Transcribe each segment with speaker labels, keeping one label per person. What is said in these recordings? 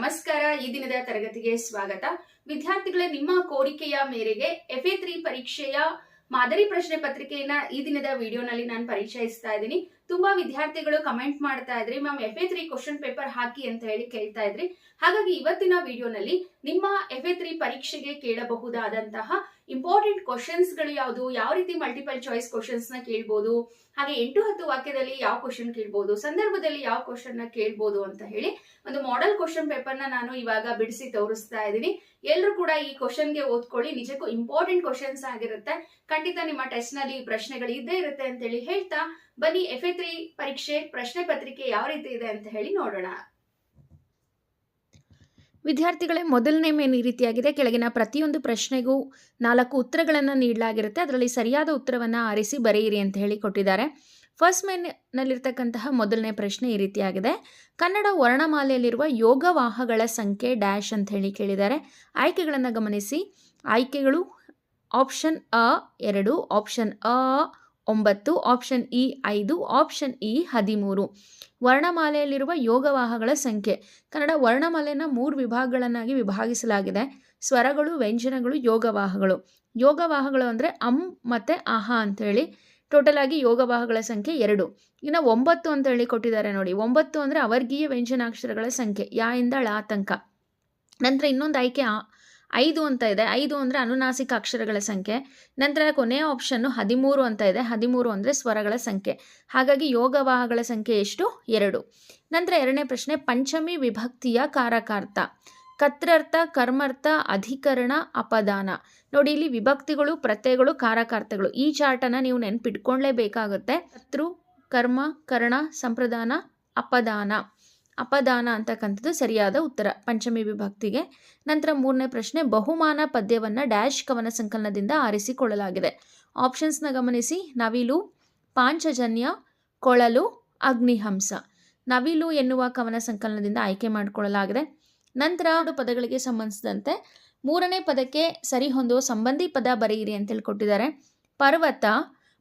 Speaker 1: ನಮಸ್ಕಾರ. ಈ ದಿನದ ತರಗತಿಗೆ ಸ್ವಾಗತ. ವಿದ್ಯಾರ್ಥಿಗಳೇ, ನಿಮ್ಮ ಕೋರಿಕೆಯ ಮೇರೆಗೆ ಎಫ್ ತ್ರೀ ಪರೀಕ್ಷೆಯ ಮಾದರಿ ಪ್ರಶ್ನೆ ಪತ್ರಿಕೆಯನ್ನ ಈ ದಿನದ ವಿಡಿಯೋನಲ್ಲಿ ನಾನು ಪರಿಚಯಿಸ್ತಾ ಇದ್ದೀನಿ. ತುಂಬಾ ವಿದ್ಯಾರ್ಥಿಗಳು ಕಮೆಂಟ್ ಮಾಡ್ತಾ ಇದ್ರಿ. Ma'am F A three question paper ಹಾಕಿ ಅಂತ ಹೇಳಿ ಕೇಳ್ತಾ ಇದ್ರಿ. ಹಾಗಾಗಿ ಇವತ್ತಿನ ವಿಡಿಯೋನಲ್ಲಿ ನಿಮ್ಮ ಎಫ್ ಎ ತ್ರೀ ಪರೀಕ್ಷೆಗೆ ಕೇಳಬಹುದಾದಂತಹ ಇಂಪಾರ್ಟೆಂಟ್ ಕ್ವಶನ್ಸ್ಗಳು ಯಾವುದು? ಯಾವ ರೀತಿ ಮಲ್ಟಿಪಲ್ ಚಾಯ್ಸ್ ಕ್ವಶನ್ಸ್ನ ಕೇಳ್ಬೋದು? ಹಾಗೆ ಎಂಟು ಹತ್ತು ವಾಕ್ಯದಲ್ಲಿ ಯಾವ ಕ್ವಶನ್ ಕೇಳ್ಬೋದು? ಸಂದರ್ಭದಲ್ಲಿ ಯಾವ ಕ್ವಶನ್ನ ಕೇಳ್ಬೋದು ಅಂತ ಹೇಳಿ ಒಂದು ಮಾಡೆಲ್ ಕ್ವಶನ್ ಪೇಪರ್ನ ನಾನು ಇವಾಗ ಬಿಡಿಸಿ ತೋರಿಸ್ತಾ ಇದ್ದೀನಿ. ಎಲ್ಲರೂ ಕೂಡ ಈ ಕ್ವಶನ್ಗೆ ಓದ್ಕೊಳ್ಳಿ. ನಿಜಕ್ಕೂ ಇಂಪಾರ್ಟೆಂಟ್ ಕ್ವಶನ್ಸ್ ಆಗಿರುತ್ತೆ. ಖಂಡಿತ ನಿಮ್ಮ ಟೆಸ್ಟ್ನಲ್ಲಿ ಪ್ರಶ್ನೆಗಳು ಇದ್ದೇ ಇರುತ್ತೆ ಅಂತ ಹೇಳಿ ಹೇಳ್ತಾ ಬನ್ನಿ. ಎಫ್ ಎ ತ್ರೀ ಪರೀಕ್ಷೆ, ಪ್ರಶ್ನೆ ಪತ್ರಿಕೆ ಯಾವ ರೀತಿ ಇದೆ ಅಂತ ಹೇಳಿ ನೋಡೋಣ.
Speaker 2: ವಿದ್ಯಾರ್ಥಿಗಳೇ, ಮೊದಲನೇ ಮೇನ್ ಈ ರೀತಿಯಾಗಿದೆ. ಕೆಳಗಿನ ಪ್ರತಿಯೊಂದು ಪ್ರಶ್ನೆಗೂ ನಾಲ್ಕು ಉತ್ತರಗಳನ್ನು ನೀಡಲಾಗಿರುತ್ತೆ. ಅದರಲ್ಲಿ ಸರಿಯಾದ ಉತ್ತರವನ್ನು ಆರಿಸಿ ಬರೆಯಿರಿ ಅಂತ ಹೇಳಿ ಕೊಟ್ಟಿದ್ದಾರೆ. ಫಸ್ಟ್ ಮೇನ್ನಲ್ಲಿರ್ತಕ್ಕಂತಹ ಮೊದಲನೇ ಪ್ರಶ್ನೆ ಈ ರೀತಿಯಾಗಿದೆ. ಕನ್ನಡ ವರ್ಣಮಾಲೆಯಲ್ಲಿರುವ ಯೋಗವಾಹಗಳ ಸಂಖ್ಯೆ ಡ್ಯಾಶ್ ಅಂತ ಹೇಳಿ ಕೇಳಿದ್ದಾರೆ. ಆಯ್ಕೆಗಳನ್ನು ಗಮನಿಸಿ. ಆಯ್ಕೆಗಳು ಆಪ್ಷನ್ ಅ ಎರಡು, ಆಪ್ಷನ್ ಅ ಒಂಬತ್ತು ಆಪ್ಷನ್ ಇ ಐದು ಆಪ್ಷನ್ ಇ ಹದಿಮೂರು. ವರ್ಣಮಾಲೆಯಲ್ಲಿರುವ ಯೋಗವಾಹಗಳ ಸಂಖ್ಯೆ. ಕನ್ನಡ ವರ್ಣಮಾಲೆಯನ್ನು ಮೂರು ವಿಭಾಗಗಳನ್ನಾಗಿ ವಿಭಾಗಿಸಲಾಗಿದೆ. ಸ್ವರಗಳು, ವ್ಯಂಜನಗಳು ಯೋಗವಾಹಗಳು ಯೋಗವಾಹಗಳು ಅಂದರೆ ಅಂ ಮತ್ತು ಅಹ ಅಂತೇಳಿ. ಟೋಟಲ್ ಆಗಿ ಯೋಗವಾಹಗಳ ಸಂಖ್ಯೆ ಎರಡು. ಇನ್ನು ಒಂಬತ್ತು ಅಂತ ಹೇಳಿ ಕೊಟ್ಟಿದ್ದಾರೆ ನೋಡಿ. ಒಂಬತ್ತು ಅಂದರೆ ಅವರ್ಗೀಯ ವ್ಯಂಜನಾಕ್ಷರಗಳ ಸಂಖ್ಯೆ. ಯಾ ಇಂದ ಆತಂಕ ನಂತರ ಇನ್ನೊಂದು ಆಯ್ಕೆ ಆ- ಐದು ಅಂತ ಇದೆ. ಐದು ಅಂದರೆ ಅನುನಾಸಿಕ ಅಕ್ಷರಗಳ ಸಂಖ್ಯೆ. ನಂತರ ಕೊನೆಯ ಆಪ್ಷನ್ನು ಹದಿಮೂರು ಅಂತ ಇದೆ. ಹದಿಮೂರು ಅಂದರೆ ಸ್ವರಗಳ ಸಂಖ್ಯೆ. ಹಾಗಾಗಿ ಯೋಗವಾಹಗಳ ಸಂಖ್ಯೆ ಎಷ್ಟು? ಎರಡು. ನಂತರ ಎರಡನೇ ಪ್ರಶ್ನೆ, ಪಂಚಮಿ ವಿಭಕ್ತಿಯ ಕಾರಕಾರ್ಥ. ಕತ್ರರ್ಥ, ಕರ್ಮರ್ಥ, ಅಧಿಕರಣ, ಅಪದಾನ. ನೋಡಿ, ಇಲ್ಲಿ ವಿಭಕ್ತಿಗಳು, ಪ್ರತ್ಯಯಗಳು, ಕಾರಕಾರ್ಥಗಳು. ಈ ಚಾರ್ಟನ್ನು ನೀವು ನೆನ್ಪಿಟ್ಕೊಳ್ಳೇಬೇಕಾಗುತ್ತೆ ಕರ್ತೃ, ಕರ್ಮ, ಕರ್ಣ, ಸಂಪ್ರದಾನ, ಅಪದಾನ. ಅಪದಾನ ಅಂತಕ್ಕಂಥದ್ದು ಸರಿಯಾದ ಉತ್ತರ. ಪಂಚಮಿ ವಿಭಕ್ತಿಗೆ ನಂತರ ಮೂರನೇ ಪ್ರಶ್ನೆ, ಬಹುಮಾನ ಪದ್ಯವನ್ನು ಡ್ಯಾಶ್ ಕವನ ಸಂಕಲನದಿಂದ ಆರಿಸಿಕೊಳ್ಳಲಾಗಿದೆ. ಆಪ್ಷನ್ಸ್ನ ಗಮನಿಸಿ. ನವಿಲು, ಪಾಂಚಜನ್ಯ, ಕೊಳಲು, ಅಗ್ನಿಹಂಸ. ನವಿಲು ಎನ್ನುವ ಕವನ ಸಂಕಲನದಿಂದ ಆಯ್ಕೆ ಮಾಡಿಕೊಳ್ಳಲಾಗಿದೆ. ನಂತರ ಎರಡು ಪದಗಳಿಗೆ ಸಂಬಂಧಿಸಿದಂತೆ ಮೂರನೇ ಪದಕ್ಕೆ ಸರಿ ಹೊಂದುವ ಸಂಬಂಧಿ ಪದ ಬರೆಯಿರಿ ಅಂತೇಳಿ ಕೊಟ್ಟಿದ್ದಾರೆ. ಪರ್ವತ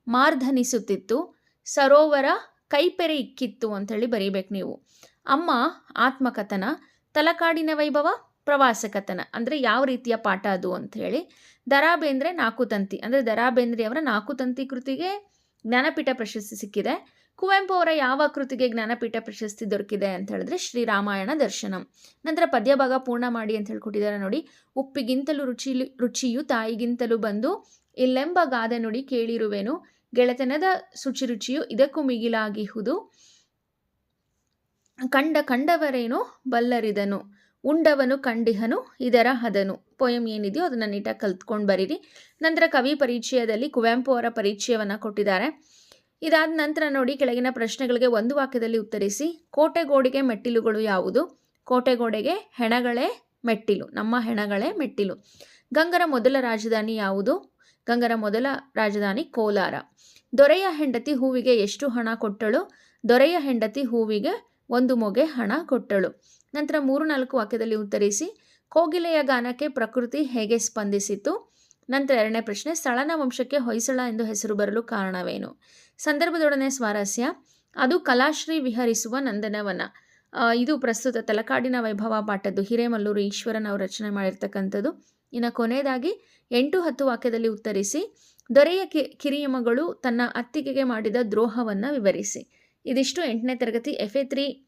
Speaker 2: ಮಾರ್ಧನಿಸುತ್ತಿತ್ತು. ಸರೋವರ ಕೈಪೆರೆ ಇಕ್ಕಿತ್ತು ಅಂಥೇಳಿ ಬರೀಬೇಕು ನೀವು. ಅಮ್ಮ ಆತ್ಮಕಥನ, ತಲಕಾಡಿನ ವೈಭವ ಪ್ರವಾಸ ಕಥನ ಅಂದರೆ ಯಾವ ರೀತಿಯ ಪಾಠ ಅದು ಅಂತ ಹೇಳಿ ದರಾ ಬೇಂದ್ರೆ ನಾಲ್ಕು ತಂತಿ. ಅಂದರೆ ದರಾ ಬೇಂದ್ರೆ ಅವರ ನಾಲ್ಕು ತಂತಿ ಕೃತಿಗೆ ಜ್ಞಾನಪೀಠ ಪ್ರಶಸ್ತಿ ಸಿಕ್ಕಿದೆ. ಕುವೆಂಪು ಅವರ ಯಾವ ಕೃತಿಗೆ ಜ್ಞಾನಪೀಠ ಪ್ರಶಸ್ತಿ ದೊರಕಿದೆ ಅಂತ ಹೇಳಿದ್ರೆ ಶ್ರೀರಾಮಾಯಣ ದರ್ಶನಂ. ನಂತರ ಪದ್ಯಭಾಗ ಪೂರ್ಣ ಮಾಡಿ ಅಂತ ಹೇಳ್ಕೊಟ್ಟಿದ್ದಾರೆ ನೋಡಿ. ಉಪ್ಪಿಗಿಂತಲೂ ರುಚಿ, ರುಚಿಯು ತಾಯಿಗಿಂತಲೂ ಬಂದು, ಇಲ್ಲೆಂಬ ಗಾದೆ ನುಡಿ ಕೇಳಿರುವೆನು. ಗೆಳೆತನದ ಶುಚಿ ರುಚಿಯು ಇದಕ್ಕೂ ಮಿಗಿಲಾಗಿಹುದು. ಕಂಡ ಕಂಡವರೇನು ಬಲ್ಲರಿದನು, ಉಂಡವನು ಕಂಡಿಹನು, ಇದರ ಹದನು. ಪೊಯಮ್ ಏನಿದೆಯೋ ಅದನ್ನು ನೀಟಾಗಿ ಕಲ್ತ್ಕೊಂಡು ಬರೀರಿ. ನಂತರ ಕವಿ ಪರಿಚಯದಲ್ಲಿ ಕುವೆಂಪು ಅವರ ಪರಿಚಯವನ್ನು ಕೊಟ್ಟಿದ್ದಾರೆ. ಇದಾದ ನಂತರ ನೋಡಿ ಕೆಳಗಿನ ಪ್ರಶ್ನೆಗಳಿಗೆ ಒಂದು ವಾಕ್ಯದಲ್ಲಿ ಉತ್ತರಿಸಿ. ಕೋಟೆಗೋಡೆಗೆ ಮೆಟ್ಟಿಲುಗಳು ಯಾವುದು? ಕೋಟೆಗೋಡೆಗೆ ಹೆಣಗಳೇ ಮೆಟ್ಟಿಲು, ನಮ್ಮ ಹೆಣಗಳೇ ಮೆಟ್ಟಿಲು. ಗಂಗರ ಮೊದಲ ರಾಜಧಾನಿ ಯಾವುದು? ಗಂಗರ ಮೊದಲ ರಾಜಧಾನಿ ಕೋಲಾರ. ದೊರೆಯ ಹೆಂಡತಿ ಹೂವಿಗೆ ಎಷ್ಟು ಹಣ ಕೊಟ್ಟಳು? ದೊರೆಯ ಹೆಂಡತಿ ಹೂವಿಗೆ ಒಂದು ಮೊಗೆ ಹಣ ಕೊಟ್ಟಳು. ನಂತರ ಮೂರು ನಾಲ್ಕು ವಾಕ್ಯದಲ್ಲಿ ಉತ್ತರಿಸಿ, ಕೋಗಿಲೆಯ ಗಾನಕ್ಕೆ ಪ್ರಕೃತಿ ಹೇಗೆ ಸ್ಪಂದಿಸಿತು? ನಂತರ ಎರಡನೇ ಪ್ರಶ್ನೆ, ಸ್ಥಳನ ವಂಶಕ್ಕೆ ಹೊಯ್ಸಳ ಎಂದು ಹೆಸರು ಬರಲು ಕಾರಣವೇನು? ಸಂದರ್ಭದೊಡನೆ ಸ್ವಾರಸ್ಯ, ಅದು ಕಲಾಶ್ರೀ ವಿಹರಿಸುವ ನಂದನವನ. ಇದು ಪ್ರಸ್ತುತ ತಲಕಾಡಿನ ವೈಭವ ಪಾಠದ್ದು. ಹಿರೇಮಲ್ಲೂರು ಈಶ್ವರನ್ ಅವರು ರಚನೆ ಮಾಡಿರ್ತಕ್ಕಂಥದ್ದು. ಇನ್ನು ಕೊನೆಯದಾಗಿ ಎಂಟು ಹತ್ತು ವಾಕ್ಯದಲ್ಲಿ ಉತ್ತರಿಸಿ, ದೊರೆಯ ಕಿ ಕಿರಿಯಮಗಳು ತನ್ನ ಅತ್ತಿಗೆಗೆ ಮಾಡಿದ ದ್ರೋಹವನ್ನು ವಿವರಿಸಿ. ಇದಿಷ್ಟು ಎಂಟನೇ ತರಗತಿ ಎಫ್ ಎ ತ್ರೀ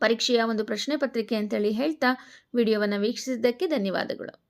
Speaker 2: ಪರೀಕ್ಷೆಯ ಒಂದು ಪ್ರಶ್ನೆ ಪತ್ರಿಕೆ ಅಂತೇಳಿ ಹೇಳ್ತಾ, ವಿಡಿಯೋವನ್ನು ವೀಕ್ಷಿಸಿದ್ದಕ್ಕೆ ಧನ್ಯವಾದಗಳು.